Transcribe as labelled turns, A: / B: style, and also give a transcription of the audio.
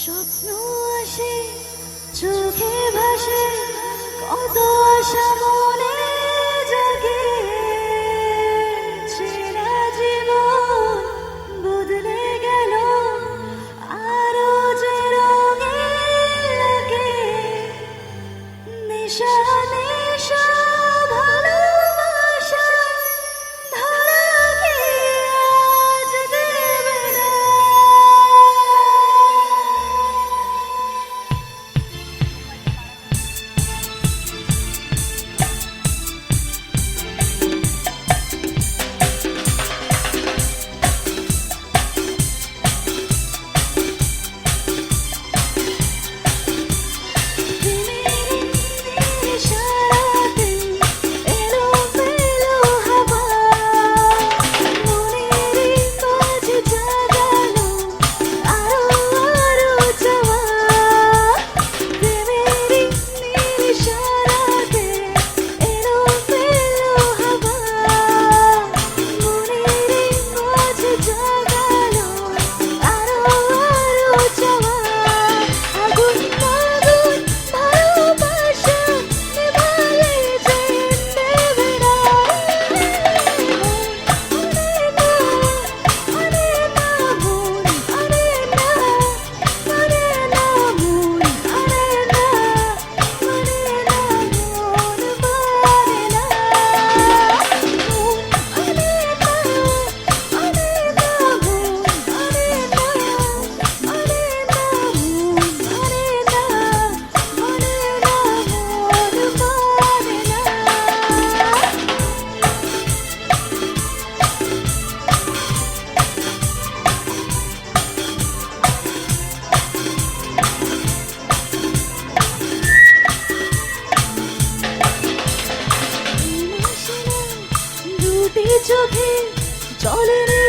A: স্বপ্ন আসে চোখে ভাসে কত আশা চোখে জলে